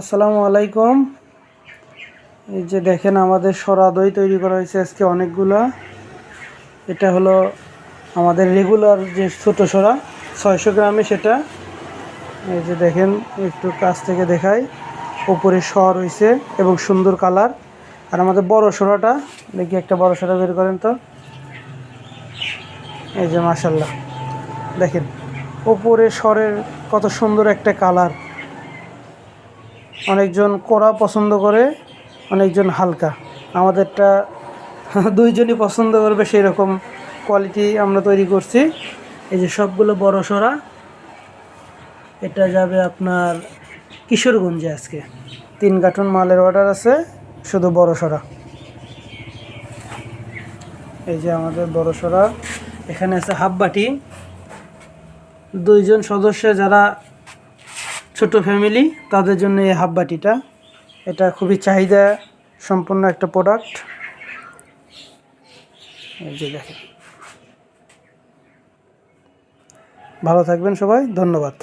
আসসালামু আলাইকুম। এই যে দেখেন আমাদের সরা দই তৈরি করা হয়েছে আজকে অনেকগুলা। এটা হলো আমাদের রেগুলার যে ছোট সরা, ছয়শো গ্রামে সেটা। এই যে দেখেন, একটু কাছ থেকে দেখাই। উপরে সর হয়েছে এবং সুন্দর কালার। আর আমাদের বড় সরাটা, দেখি একটা বড় সরা বের করেন তো। এই যে মাসাল্লাহ দেখেন, উপরে সরের কত সুন্দর একটা কালার। অনেকজন কড়া পছন্দ করে, অনেকজন হালকা। আমাদেরটা দুইজনই পছন্দ করবে সেই রকম কোয়ালিটি আমরা তৈরি করছি। এই যে সবগুলো বড় সরা এটা যাবে আপনার কিশোরগঞ্জে আজকে। তিন কার্টুন মালের অর্ডার আছে, শুধু বড় সরা এই যে আমাদের বড় সরা এখানে আছে হাফ বাটি দুইজন সদস্য যারা ছোট ফ্যামিলি তাদের জন্য এই হাফ বাটিটা এটা খুবই চাহিদা সম্পন্ন একটা প্রোডাক্ট যে দেখেন। ভালো থাকবেন সবাই, ধন্যবাদ।